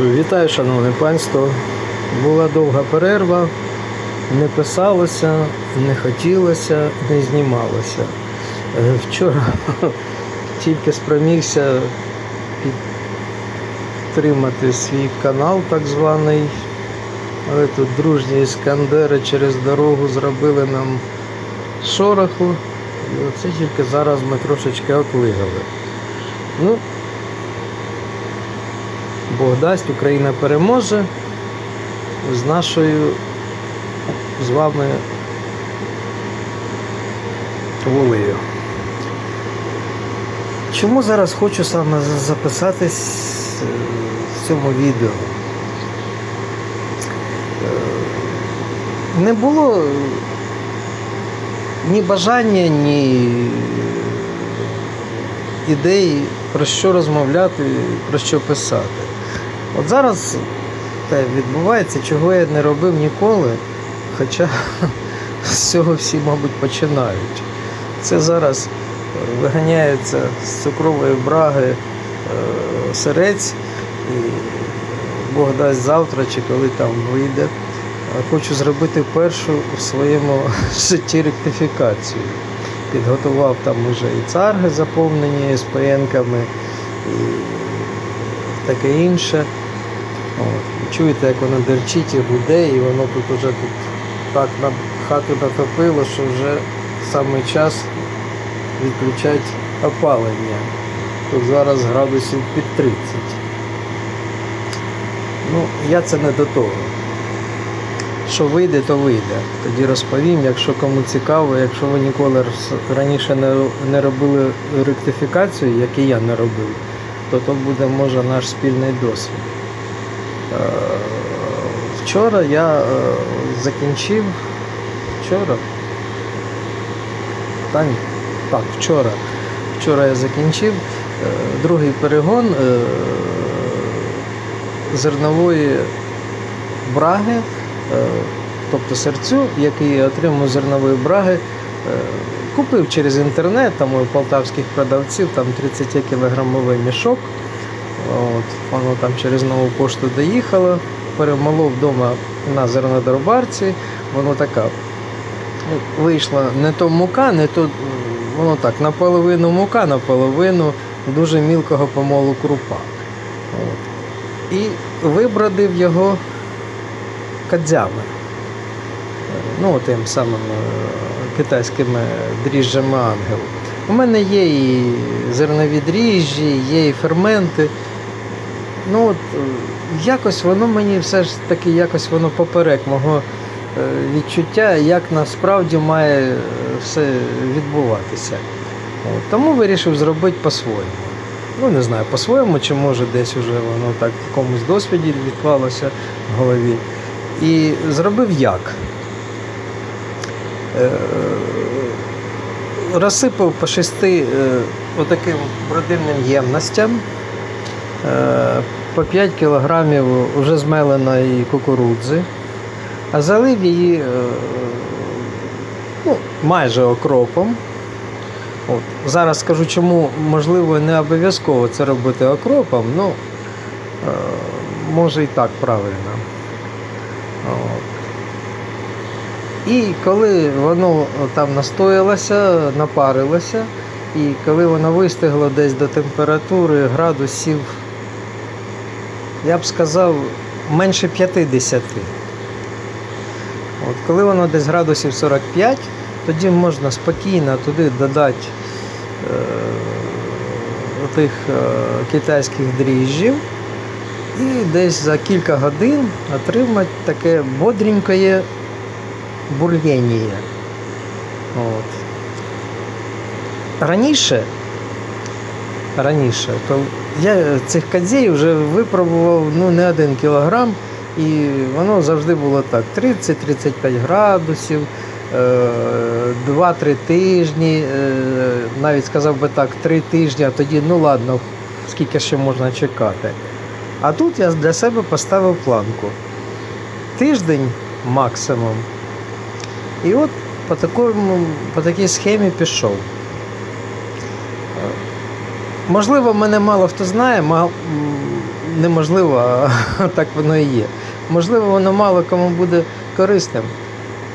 Вітаю, шановне панство. Була довга перерва, не писалося, не хотілося, не знімалося. Е, Вчора тільки спромігся підтримати свій канал, так званий. Але тут дружні іскандери через дорогу зробили нам шороху. І оце тільки зараз ми трошечки оклигали. Ну, Бог дасть, Україна переможе з нашою з вами волею. Чому зараз хочу саме записатись е, в цьому відео? Е, Не було ні бажання, ні ідей про що розмовляти, про що писати. От зараз те відбувається, чого я не робив ніколи, хоча з цього всі, мабуть, починають. Це зараз виганяється з цукрової браги е, сирець, і Бог дасть завтра чи коли там вийде. Хочу зробити першу в своєму житті ректифікацію. Підготував там уже і царги заповнені СПН-ками, і таке інше. От. Чуєте, як воно дерчить і гуде, і воно тут уже тут так на хату натопило, що вже саме час відключати опалення. Тут зараз градусів під 30. Ну, я це не до того. Що вийде, то вийде. Тоді розповім, якщо кому цікаво, якщо ви ніколи раніше не, робили ректифікацію, як і я не робив, то то буде може наш спільний досвід. Е, Вчора я е, закінчив. Вчора? Та. Так, вчора. Вчора я закінчив е, другий перегон зернової браги, тобто серцю, який отримав зернової браги. Купив через інтернет, там у полтавських продавців, там 30 кілограмовий мішок. От, воно там через нову пошту доїхало, перемолов вдома на зернодробарці, воно така ну, вийшла не то мука, не то воно так, наполовину мука, наполовину дуже мілкого помолу крупа. От. І вибродив його кадзями. Ну, тим самим е, китайськими дріжджами ангел. У мене є і зернові дріжджі, є і ферменти. Ну от е, якось воно мені все ж таки якось воно поперек мого е, відчуття, як насправді має е, все відбуватися. От, тому вирішив зробити по-своєму. Ну, не знаю, по-своєму, чи може десь вже воно так в якомусь досвіді відклалося в голові. І зробив як? Розсипав по шести отаким бродильним ємностям по 5 кілограмів вже змеленої кукурудзи, а залив її е, ну, майже окропом. От. Зараз скажу, чому можливо не обов'язково це робити окропом, ну е, може і так правильно. От. І коли воно там настоялося, напарилося, і коли воно вистигло десь до температури градусів, я б сказав, менше 50. От, коли воно десь градусів 45, тоді можна спокійно туди додати е, тих е, китайських дріжджів і десь за кілька годин отримати таке бодренькое бульєніє. От. Раніше, раніше, то я цих кадзеїв вже випробував ну, не один кілограм, і воно завжди було так: 30-35 градусів, е, 2-3 тижні, е, навіть сказав би так, 3 тижні, а тоді, ну ладно, скільки ще можна чекати. А тут я для себе поставив планку. Тиждень максимум. І от по, такому, по такій схемі пішов. Можливо, мене мало хто знає, ма- м, неможливо, а так воно і є. Можливо, воно мало кому буде корисним.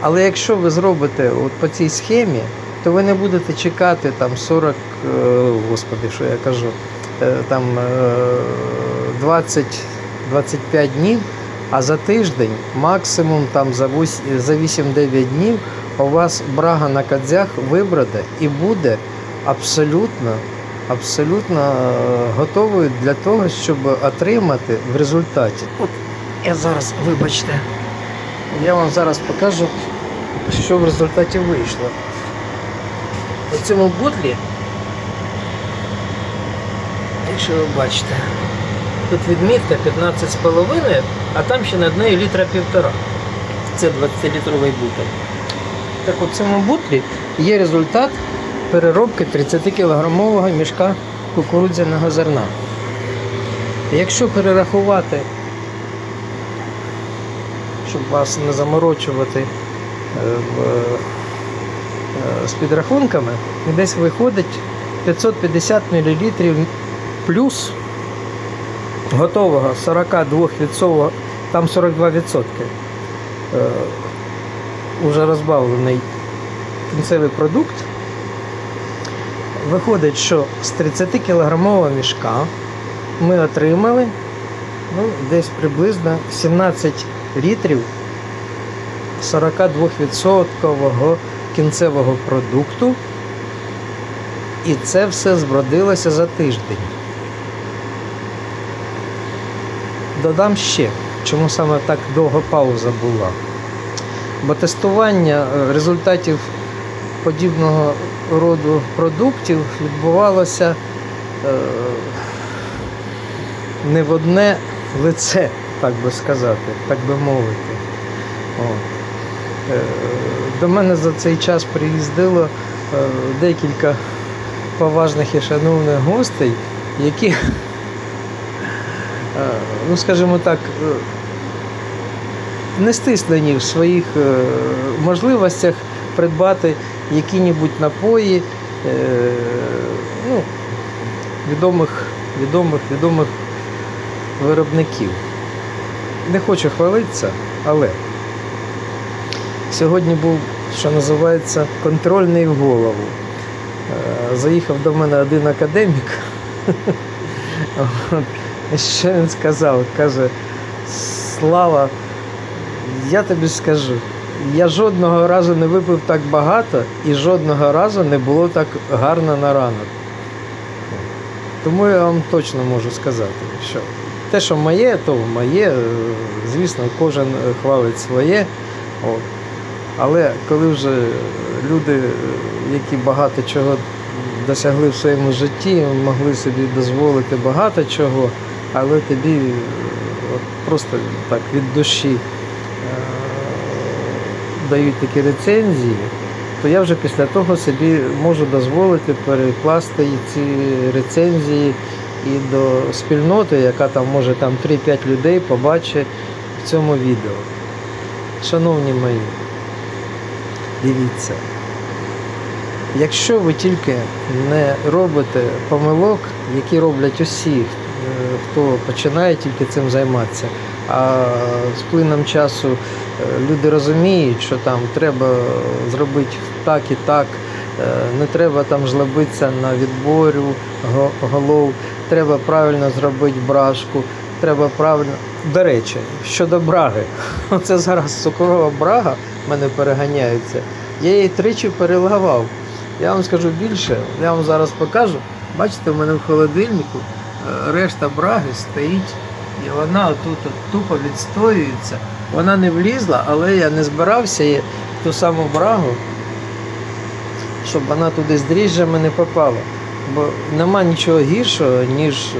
Але якщо ви зробите от по цій схемі, то ви не будете чекати там 40, е, господи, що я кажу, е, там е, 20-25 днів, а за тиждень, максимум там за 8-9 днів у вас брага на кадзях вибраде і буде абсолютно, абсолютно е, готовою для того, щоб отримати в результаті. От я зараз, вибачте, я вам зараз покажу, що в результаті вийшло. У цьому бутлі, якщо ви бачите, тут відмітка 15,5, а там ще над нею літра півтора. Це 20-літровий бутель. Так у цьому бутлі є результат переробки 30-кілограмового мішка кукурудзяного зерна. Якщо перерахувати, щоб вас не заморочувати е, е, з підрахунками, десь виходить 550 мл плюс готового 42%, там 42%. Е, уже розбавлений кінцевий продукт. Виходить, що з 30-кілограмового мішка ми отримали ну, десь приблизно 17 літрів 42% кінцевого продукту. І це все збродилося за тиждень. Додам ще, чому саме так довга пауза була. Бо тестування е, результатів подібного роду продуктів відбувалося е, не в одне лице, так би сказати, так би мовити. О. Е, До мене за цей час приїздило е, декілька поважних і шановних гостей, які, ну скажімо так, не стислені в своїх можливостях придбати які-небудь напої е, ну, відомих, відомих, відомих виробників. Не хочу хвалитися, але сьогодні був, що називається, контрольний в голову. Е, Заїхав до мене один академік. Що він сказав? Каже, Слава, я тобі скажу, я жодного разу не випив так багато і жодного разу не було так гарно на ранок. Тому я вам точно можу сказати, що те, що моє, то моє. Е, Звісно, кожен е, хвалить своє. От. Але коли вже люди, е, які багато чого досягли в своєму житті, могли собі дозволити багато чого, але тобі от просто так від душі дають такі рецензії, то я вже після того собі можу дозволити перекласти ці рецензії і до спільноти, яка там може там 3-5 людей побачить в цьому відео. Шановні мої, дивіться. Якщо ви тільки не робите помилок, які роблять усі, хто починає тільки цим займатися, а з плином часу е, люди розуміють, що там треба зробити так і так, е, не треба там жлобитися на відборю голов, треба правильно зробити брашку, треба правильно. До речі, щодо браги, оце зараз цукрова брага в мене переганяється. Я її тричі переливав. Я вам скажу більше, я вам зараз покажу. Бачите, в мене в холодильнику решта браги стоїть, і вона тут тупо відстоюється. Вона не влізла, але я не збирався її ту саму брагу, щоб вона туди з дріжджами не попала. Бо нема нічого гіршого, ніж е,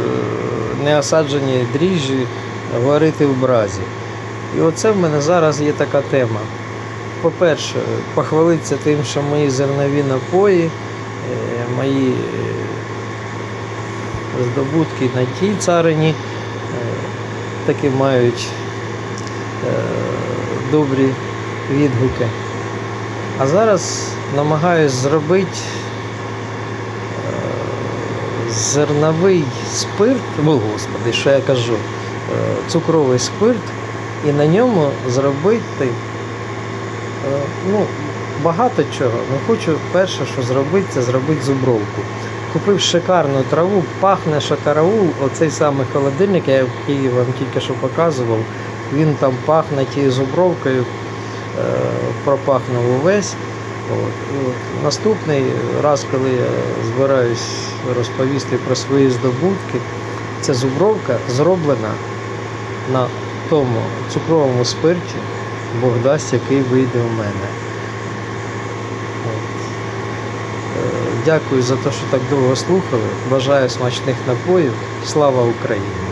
неосаджені дріжджі варити в бразі. І оце в мене зараз є така тема. По-перше, похвалитися тим, що мої зернові напої, е, мої е, здобутки на тій царині е, таки мають е, добрі відгуки. А зараз намагаюсь зробити е, зерновий спирт, о, господи, що я кажу, цукровий спирт, і на ньому зробити ну, багато чого. Ну, хочу перше, що зробити, це зробити зубровку. Купив шикарну траву, пахне шакараул, оцей самий холодильник, я який вам тільки що показував, він там пахне тією зубровкою, е, пропахнув увесь. От. Наступний раз, коли я збираюсь розповісти про свої здобутки, ця зубровка зроблена на тому цукровому спирті, Бог дасть, який вийде у мене. От. Е, Дякую за те, що так довго слухали. Бажаю смачних напоїв. Слава Україні!